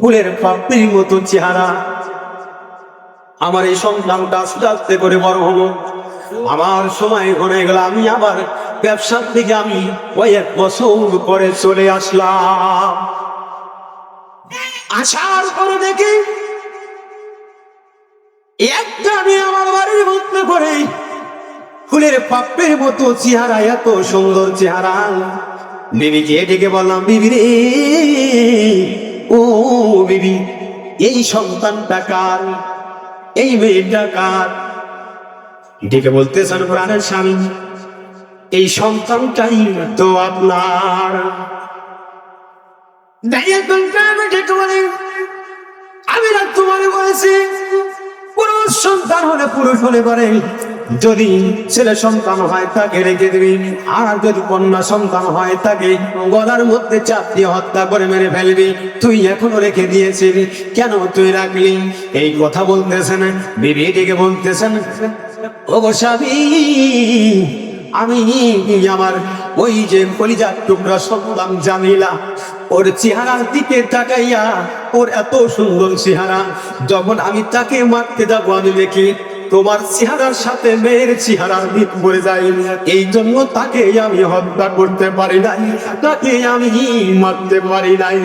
ফুলের পাপড়ির মতো চেহারা। আমার এই সন্তানটা আস্তে আস্তে করে বড় হব। আমার সময় ঘনে গেল, আমি আবার ব্যবসার দিকে আমি ওই এক বছর পরে চলে আসলাম। আসার পরে দেখি, একটা মেয়ে আমার বাড়ির মধ্যে করে ফুলের পাপের মতো চেহারা, এত সুন্দর চেহারা। বিবিকে ডেকে বললাম, বিবি রে ও বিবি, এই সন্তানটা কার? এই মেয়েটা কার? ডেকে বলতেছেন প্রাণের স্বামী, এই সন্তানটাই তো আপনার। আমি না তোমার বলেছি পুরুষ সন্তান হলে পুরুষ হলে পারে। যদি ছেলে সন্তান হয় তাকে রেখে দিবি, আর যদি কন্যা সন্তান হয় তাকে গলার মধ্যে চাপ দিয়ে হত্যা করে মেরে ফেলবি, তুই এখনও রেখে দিয়েছিলি কেন তুই রাখলি? এই কথা বলতেছেন বিবি ডেকে বলতেছেন ও গো স্বামী, আমি আমার ওই যে কলিজার টুকরা সন্তান জানিলা ওর চেহারার দিকে তাকাইয়া, ওর এত সুন্দর চেহারা, যখন আমি তাকে মারতে যাব, আমি দেখি তোমার চেহারার সাথে মেয়ের চেহারার দিক পড়ে যায়। এই জন্য তাকে আমি হত্যা করতে পারি নাই, তাকে আমি মারতে পারি নাই।